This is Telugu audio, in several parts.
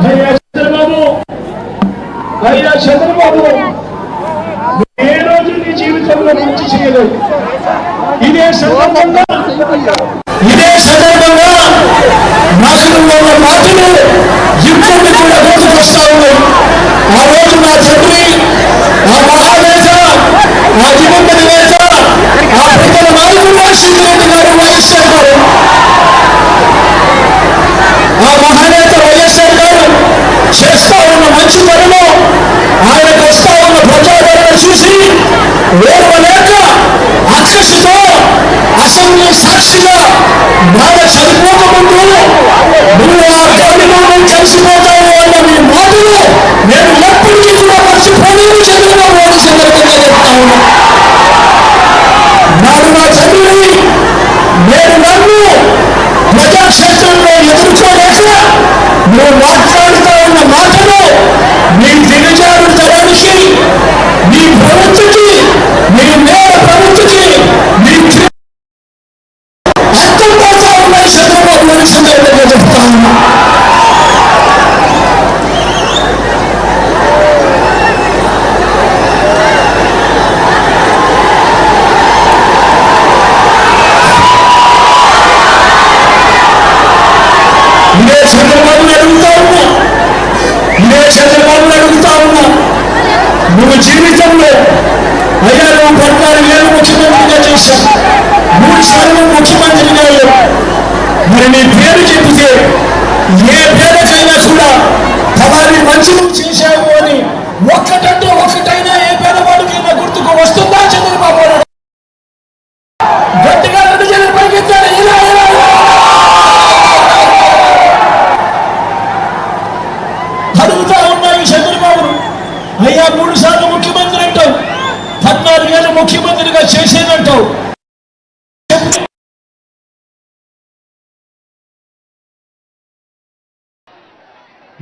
అయ్యా చంద్రబాబు! అయ్యా చంద్రబాబు! ఏ రోజు నీ జీవితంలో మంచి చేయలేదు? ఇదే సందర్భంగా ఇదే సందర్భంగా నాశనంలో ఉన్న మాటలు ఇప్పుడు కూడా గుర్తుకొస్తా ఉన్నాయి. ఆ రోజు నా తండ్రి ఆ మహానేత ఆ దివంగత నేత ఆ ప్రజల నాయకుడు రాజశేఖర రెడ్డి గారు వైఎస్ఆర్ గారు ఆ మహానేత వైఎస్ఆర్ గారు చేస్తా ఉన్న మంచి ఆయనకు వస్తా ఉన్న ప్రజాదరణ చూసి ఓర్వలేక అక్కసుతో అసెంబ్లీ సాక్షిగా బాధ చనిపోకముందు నువ్వు ఆ గౌరవంలో కలిసిపోతావు అన్న మీ మాటలు నేను ఎప్పటికీ కూడా మర్చిపోలేదు చంద్రబాబు నాయుడు సందర్భంగా చెప్తా ఉన్నా. నాడు నా తండ్రి నేను నన్ను ప్రజాక్షేత్రంలో ఎదుర్కోలేక నువ్వు మాట్లాడు మాటలు. మీ దిగజారు తరలిసి మీ ప్రవృత్తికి మరి నీ పేరు చెప్తే ఏ పేరు పేరుకైనా కూడా ఫలాని మంచి చేశావు అని ఒక్కటంటే ఒక్కట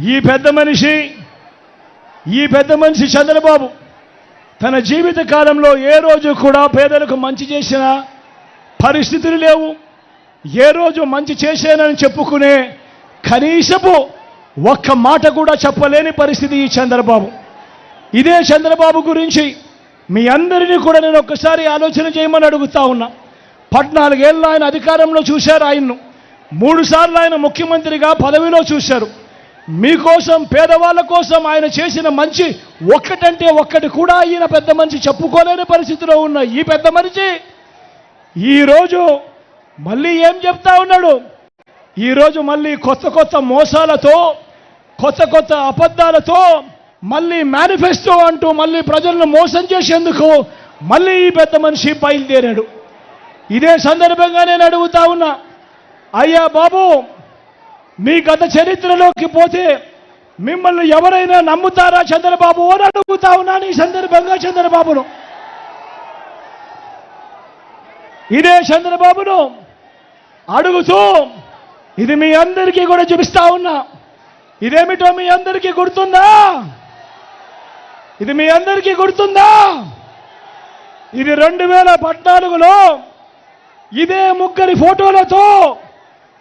ఈ పెద్ద మనిషి ఈ పెద్ద మనిషి చంద్రబాబు తన జీవిత కాలంలో ఏ రోజు కూడా పేదలకు మంచి చేసిన పరిస్థితులు లేవు. ఏ రోజు మంచి చేశానని చెప్పుకునే కనీసపు ఒక్క మాట కూడా చెప్పలేని పరిస్థితి ఈ చంద్రబాబు. ఇదే చంద్రబాబు గురించి మీ అందరినీ కూడా నేను ఒక్కసారి ఆలోచన చేయమని అడుగుతా ఉన్నా. పద్నాలుగేళ్ళు ఆయన అధికారంలో చూశారు ఆయన్ను. మూడుసార్లు ఆయన ముఖ్యమంత్రిగా పదవిలో చూశారు. మీకోసం పేదవాళ్ళ కోసం ఆయన చేసిన మంచి ఒక్కటంటే ఒక్కటి కూడా ఈయన పెద్ద మనిషి చెప్పుకోలేని పరిస్థితిలో ఉన్న ఈ పెద్ద మనిషి ఈరోజు మళ్ళీ ఏం చెప్తా ఉన్నాడు? ఈరోజు మళ్ళీ కొత్త కొత్త మోసాలతో కొత్త కొత్త అబద్ధాలతో మళ్ళీ మేనిఫెస్టో అంటూ మళ్ళీ ప్రజలను మోసం చేసేందుకు మళ్ళీ ఈ పెద్ద మనిషి బయలుదేరాడు. ఇదే సందర్భంగా నేను అడుగుతా ఉన్నా అయ్యా బాబు మీ గత చరిత్రలోకి పోతే మిమ్మల్ని ఎవరైనా నమ్ముతారా చంద్రబాబు అని అడుగుతా ఉన్నాను ఈ సందర్భంగా చంద్రబాబును. ఇదే చంద్రబాబును అడుగుతూ ఇది మీ అందరికీ కూడా చూపిస్తా ఉన్నా. ఇదేమిటో మీ అందరికీ గుర్తుందా? ఇది మీ అందరికీ గుర్తుందా? ఇది రెండు వేల పద్నాలుగులో ఇదే ముగ్గురి ఫోటోలతో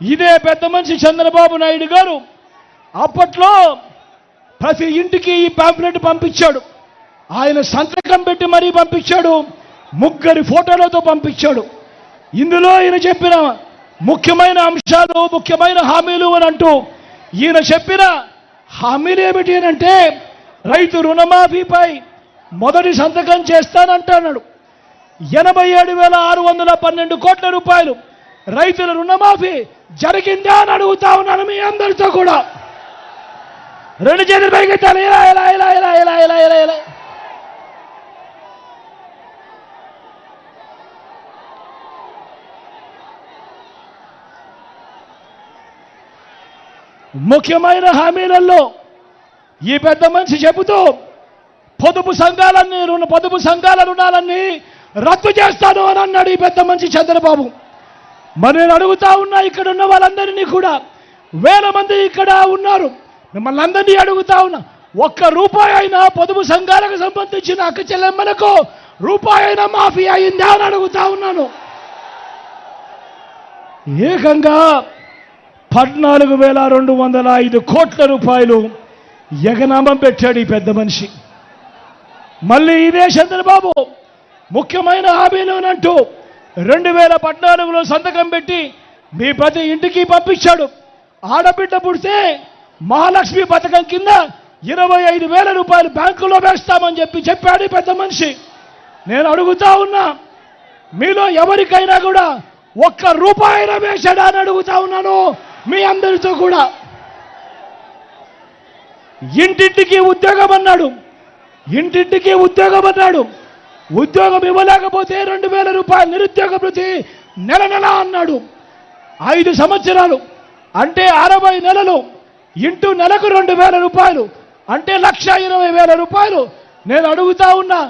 ఇదే పెద్ద మనిషి చంద్రబాబు నాయుడు గారు అప్పట్లో ప్రతి ఇంటికి ఈ పాంప్లెట్ పంపించాడు. ఆయన సంతకం పెట్టి మరీ పంపించాడు. ముగ్గురి ఫోటోలతో పంపించాడు. ఇందులో ఈయన చెప్పిన ముఖ్యమైన అంశాలు ముఖ్యమైన హామీలు అని అంటూ ఈయన చెప్పిన హామీలు ఏమిటి అంటే రైతు రుణమాఫీపై మొదటి సంతకం చేస్తానంటున్నాడు. ఎనభై ఏడు వేల ఆరు వందల పన్నెండు కోట్ల రూపాయలు రైతుల రుణమాఫీ జరిగిందా అని అడుగుతా ఉన్నాను మీ అందరితో కూడా. రెండు చేతులు పైకెత్తాలి. ఇలా ఇలా ఇలా ఇలా ఇలా ఇలా ఇలా ఇలా. ముఖ్యమైన హామీలలో ఈ పెద్ద మనిషి చెబుతూ పొదుపు సంఘాలన్నీ రుణ పొదుపు సంఘాల రుణాలన్నీ రద్దు చేస్తాను అని అన్నాడు ఈ పెద్ద మనిషి చంద్రబాబు. మరి నేను అడుగుతా ఉన్నా ఇక్కడ ఉన్న వాళ్ళందరినీ కూడా. వేల మంది ఇక్కడ ఉన్నారు. మిమ్మల్ని అందరినీ అడుగుతా ఉన్నా. ఒక్క రూపాయి అయినా పొదుపు సంఘాలకు సంబంధించిన అక్క చెల్లెమ్మలకు రూపాయి అయినా మాఫీ అయిందా అని అడుగుతా ఉన్నాను. ఏకంగా పద్నాలుగు వేల రెండు వందల ఐదు కోట్ల రూపాయలు ఎగనామం పెట్టాడు ఈ పెద్ద మనిషి. మళ్ళీ ఇదే చంద్రబాబు ముఖ్యమైన హామీలోనంటూ రెండు వేల పద్నాలుగులో సంతకం పెట్టి మీ ప్రతి ఇంటికి పంపించాడు. ఆడబిడ్డ పుడితే మహాలక్ష్మి పథకం కింద ఇరవై ఐదు వేల రూపాయలు బ్యాంకులో వేస్తామని చెప్పి చెప్పాడు పెద్ద మనిషి. నేను అడుగుతా ఉన్నా మీలో ఎవరికైనా కూడా ఒక్క రూపాయిన వేశాడా అని అడుగుతా ఉన్నాను మీ అందరితో కూడా. ఇంటింటికి ఉద్యోగం అన్నాడు ఇంటింటికి ఉద్యోగం అన్నాడు. ఉద్యోగం ఇవ్వలేకపోతే రెండు వేల రూపాయలు నిరుద్యోగ ప్రతి నెల నెల అన్నాడు. ఐదు సంవత్సరాలు అంటే అరవై నెలలు ఇంటూ నెలకు రెండు వేల రూపాయలు అంటే లక్ష ఇరవై వేల రూపాయలు. నేను అడుగుతా ఉన్నా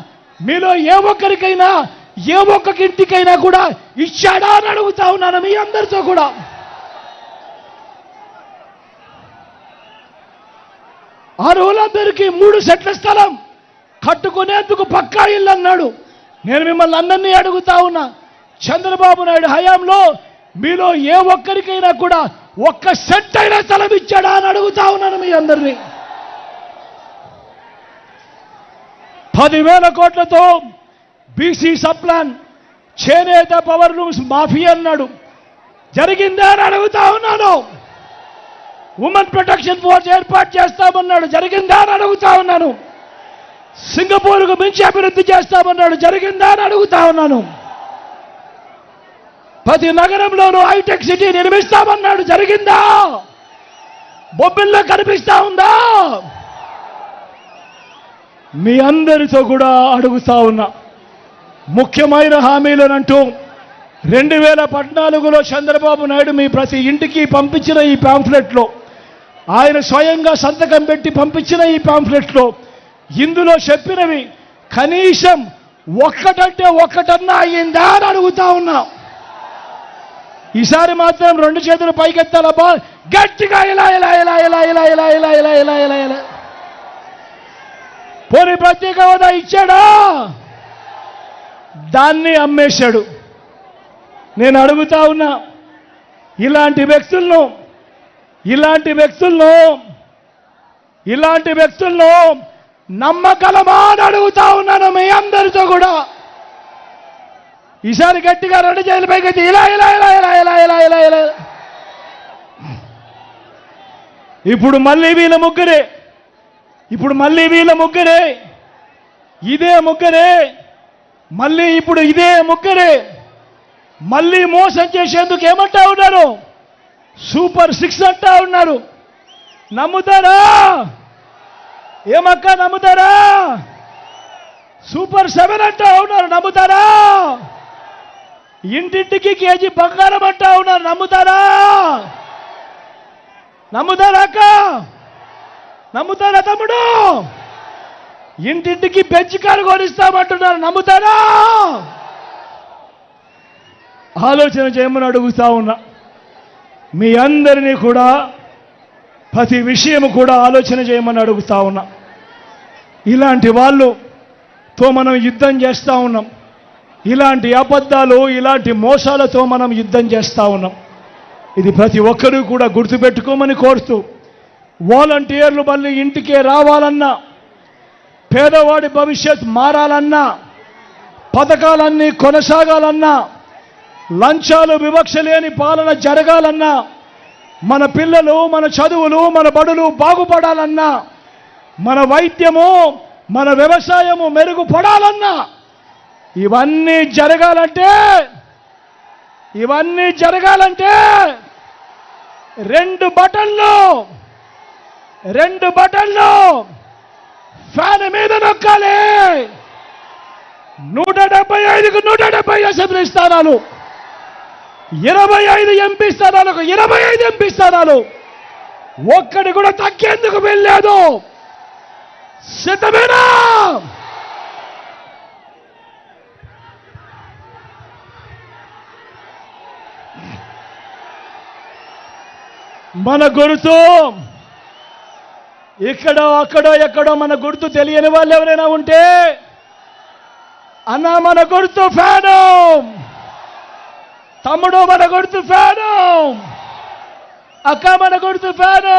మీలో ఏ ఒక్కరికైనా ఏ ఒక్క ఇంటికైనా కూడా ఇచ్చాడా అని అడుగుతా ఉన్నాను మీ అందరితో కూడా. అర్హులందరికీ రోజులందరికీ మూడు సెట్ల స్థలం. కట్టుకునేందుకు పక్కా ఇల్లు అన్నాడు నేను మిమ్మల్ని అందరినీ అడుగుతా ఉన్నా చంద్రబాబు నాయుడు హయాంలో మీలో ఏ ఒక్కరికైనా కూడా ఒక్క సెట్ అయినా తలమిచ్చాడా అని అడుగుతా ఉన్నాను మీ అందరినీ. పదివేల కోట్లతో బీసీ సప్లాన్ చేనేత పవర్ రూమ్స్ మాఫీ అన్నాడు. జరిగిందా అని అడుగుతా ఉన్నాను. ఉమెన్ ప్రొటెక్షన్ ఫోర్స్ ఏర్పాటు చేస్తామన్నాడు. జరిగిందా అని అడుగుతా ఉన్నాను. సింగపూర్కు మించి అభివృద్ధి చేస్తామన్నాడు. జరిగిందా అని అడుగుతా ఉన్నాను. ప్రతి నగరంలోనూ హైటెక్ సిటీ నిర్మిస్తామన్నాడు. జరిగిందా? బొబ్బిల్లో కనిపిస్తా ఉందా? మీ అందరితో కూడా అడుగుతా ఉన్నా. ముఖ్యమైన హామీలనంటూ రెండు వేల పద్నాలుగులో చంద్రబాబు నాయుడు మీ ప్రతి ఇంటికి పంపించిన ఈ పాంఫ్లెట్లో ఆయన స్వయంగా సంతకం పెట్టి పంపించిన ఈ పాంఫ్లెట్లో ఇందులో చెప్పినవి కనీసం ఒక్కటంటే ఒక్కటన్నా అయ్యిందా అని అడుగుతా ఉన్నా ఈసారి మాత్రం రెండు చేతులు పైకెత్తాలబ్బా గట్టిగా ఇలా ఇలా ఇలా ఇలా ఇలా ఇలా ఇలా ఇలా ఇలా ఇలా ఇలా పోనీ ప్రత్యేక హోదా ఇచ్చాడా దాన్ని అమ్మేశాడు నేను అడుగుతా ఉన్నా ఇలాంటి వ్యక్తులను ఇలాంటి వ్యక్తులను ఇలాంటి వ్యక్తులను నమ్మకలమా అని అడుగుతా ఉన్నాను మీ అందరితో కూడా. ఈసారి గట్టిగా రెండు చేతుల పైకి ఇలా ఇలా ఇలా ఇలా ఇలా ఇలా ఇలా ఇలా. ఇప్పుడు మళ్ళీ వీళ్ళ ముగ్గురే. ఇప్పుడు మళ్ళీ వీళ్ళ ముగ్గురే. ఇదే ముగ్గురే. మళ్ళీ ఇప్పుడు ఇదే ముగ్గురే. మళ్ళీ మోసం చేసేందుకు ఏమంటా ఉన్నారు? సూపర్ సిక్స్ అంటా ఉన్నారు. నమ్ముతారా? ఏమక్క నమ్ముతారా? సూపర్ సెవెన్ అంటా ఉన్నారు నమ్ముతారా? ఇంటింటికి కేజీ బంగారం అంటా ఉన్నారు నమ్ముతారా? నమ్ముతారా అక్క? నమ్ముతారా తమ్ముడు? ఇంటింటికి పెంచి కారు కొనిస్తామంటున్నారు నమ్ముతారా? ఆలోచన చేయమని అడుగుతా ఉన్నా. మీ అందరినీ కూడా ప్రతి విషయం కూడా ఆలోచన చేయమని అడుగుతా ఉన్నా. ఇలాంటి వాళ్ళుతో మనం యుద్ధం చేస్తూ ఉన్నాం. ఇలాంటి అబద్ధాలు ఇలాంటి మోసాలతో మనం యుద్ధం చేస్తూ ఉన్నాం. ఇది ప్రతి ఒక్కరూ కూడా గుర్తుపెట్టుకోమని కోరుతూ వాలంటీర్లు మళ్ళీ ఇంటికే రావాలన్నా పేదవాడి భవిష్యత్ మారాలన్నా పథకాలన్నీ కొనసాగాలన్నా లంచాలు వివక్ష లేని పాలన జరగాలన్నా మన పిల్లలు మన చదువులు మన బడులు బాగుపడాలన్నా మన వైద్యము మన వ్యవసాయము మెరుగుపడాలన్నా ఇవన్నీ జరగాలంటే ఇవన్నీ జరగాలంటే రెండు బటన్లు రెండు బటన్లు ఫ్యాన్ మీద నొక్కాలి. నూట డెబ్బై ఐదుకు నూట డెబ్బై అసెంబ్లీ స్థానాలు ఇరవై ఐదు ఎంపీ స్థానాలకు ఇరవై ఐదు ఎంపీ స్థానాలు. ఒక్కడి కూడా తగ్గేందుకు వెళ్ళలేదు సిద్ధమేనా మన గుర్తు ఇక్కడో అక్కడో ఎక్కడో మన గుర్తు తెలియని వాళ్ళు ఎవరైనా ఉంటే అన్న మన గుర్తు ఫ్యాను. తమ్ముడు మన గుర్తు ఫ్యాను. అక్క మన గుర్తు ఫ్యాను.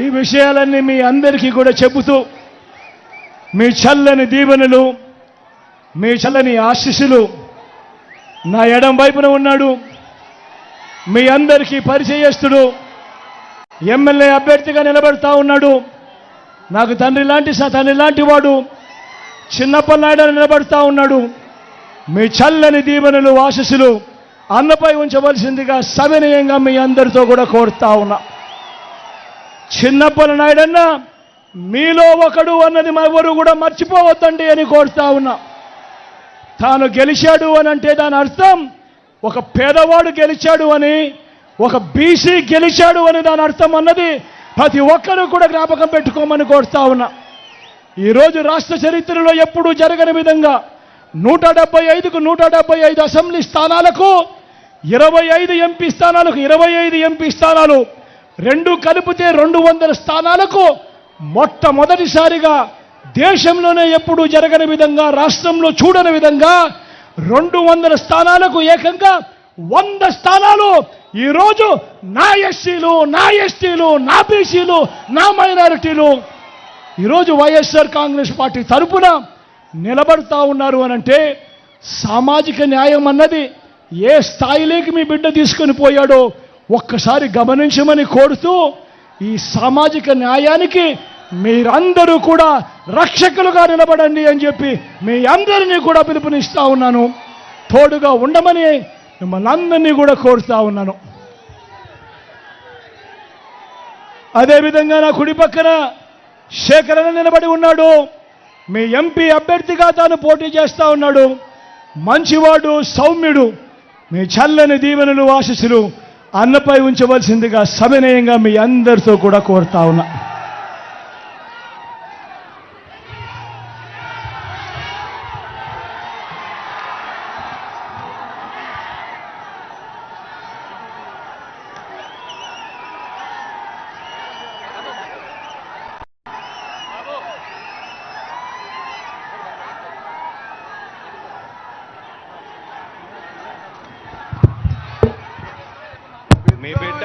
ఈ విషయాలన్నీ మీ అందరికీ కూడా చెబుతూ మీ చల్లని దీవెనలు మీ చల్లని ఆశీస్సులు నా ఎడం వైపున ఉన్నాడు. మీ అందరికీ పరిచయస్తుడు ఎమ్మెల్యే అభ్యర్థిగా నిలబడతా ఉన్నాడు. నాకు తండ్రి లాంటి తండ్రి లాంటి వాడు చిన్నప్పనాయుడు నిలబడతా ఉన్నాడు. మీ చల్లని దీవెనలు ఆశస్సులు అన్నపై ఉంచవలసిందిగా సవినయంగా మీ అందరితో కూడా కోరుతా ఉన్నా. చిన్నప్పల నాయుడన్న మీలో ఒకడు అన్నది ఎవరు కూడా మర్చిపోవద్దండి అని కోరుతా ఉన్నా. తాను గెలిచాడు అని అంటే దాని అర్థం ఒక పేదవాడు గెలిచాడు అని ఒక బీసీ గెలిచాడు అని దాని అర్థం అన్నది ప్రతి ఒక్కరూ కూడా జ్ఞాపకం పెట్టుకోమని కోరుతా ఉన్నా. ఈరోజు రాష్ట్ర చరిత్రలో ఎప్పుడూ జరగని విధంగా నూట డెబ్బై ఐదుకు నూట డెబ్బై ఐదు అసెంబ్లీ స్థానాలకు ఇరవై ఐదు ఎంపీ స్థానాలకు ఇరవై ఐదు ఎంపీ స్థానాలు రెండు కలిపితే రెండు వందల స్థానాలకు మొట్టమొదటిసారిగా దేశంలోనే ఎప్పుడూ జరగని విధంగా రాష్ట్రంలో చూడని విధంగా రెండు వందల స్థానాలకు ఏకంగా వంద స్థానాలు. ఈరోజు నా ఎస్సీలు నా ఎస్టీలు నా బీసీలు నా మైనారిటీలు ఈరోజు వైఎస్ఆర్ కాంగ్రెస్ పార్టీ తరపున నిలబడతా ఉన్నారు అని అంటే సామాజిక న్యాయం అన్నది ఏ స్థాయిలోకి మీ బిడ్డ తీసుకొని పోయాడో ఒక్కసారి గమనించమని కోరుతూ ఈ సామాజిక న్యాయానికి మీరందరూ కూడా రక్షకులుగా నిలబడండి అని చెప్పి మీ అందరినీ కూడా పిలుపునిస్తా ఉన్నాను. తోడుగా ఉండమని మిమ్మల్ని అందరినీ కూడా కోరుతా ఉన్నాను. అదేవిధంగా నా కుడి పక్కన శేఖరణ నిలబడి ఉన్నాడు. మీ ఎంపీ అభ్యర్థిగా తాను పోటీ చేస్తా ఉన్నాడు. మంచివాడు సౌమ్యుడు. మీ చల్లని దీవెనలు ఆశీస్సులు అన్నపై ఉంచవలసిందిగా సవినయంగా మీ అందరితో కూడా కోరుతా ఉన్నా మీ బిడ్డ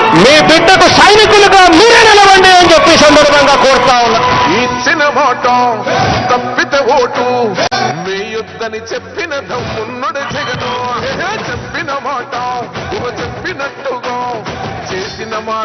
మీ బిడ్డకు సైనికులుగా మీరే నిలవండి అని చెప్పి సందర్భంగా కోరుతా ఉన్నా. ఇచ్చిన మాట తప్పితే ఓటు. మీ యుద్ధని చెప్పిన దమ్మున్నడు జగను. చెప్పిన మాట ఇవ చెప్పినట్టుగా చేసిన మా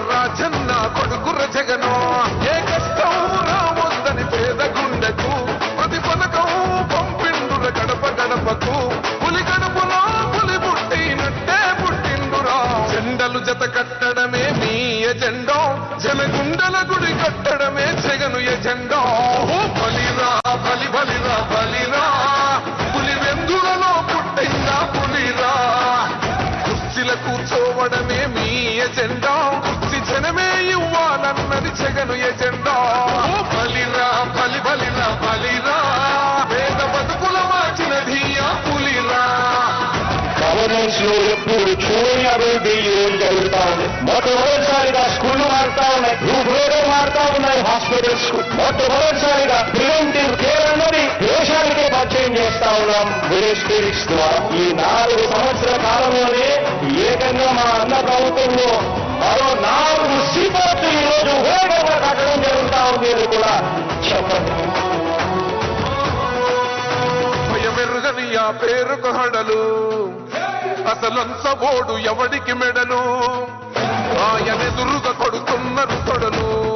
జరుగుతా ఉంది. మొట్టమొదటిసారిగా స్కూళ్ళు మారుతా ఉన్నాయి. భూభోగం మారుతా ఉన్నాయి. హాస్పిటల్స్కు మొట్టమొదటిసారిగా ప్రివెంటివ్ కేర్ అన్నది దేశానికి పరిచయం చేస్తా ఉన్నాం. విలేజ్ క్లినిక్స్ ద్వారా. ఈ నాలుగు సంవత్సరాల కాలంలోనే ఏకంగా మా అన్న ప్రభుత్వంలో మరో నాలుగు సీపోర్ట్లు ఈ రోజు వేగంగా కట్టడం జరుగుతా ఉంది అని కూడా చెప్పండి. భయమెరుగని ఆ పేరుకు హడలు. అసలంచబోడు ఎవడికి మెడలు? ఆయనెదురుగా కొడుతున్నారు తొడలు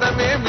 them in.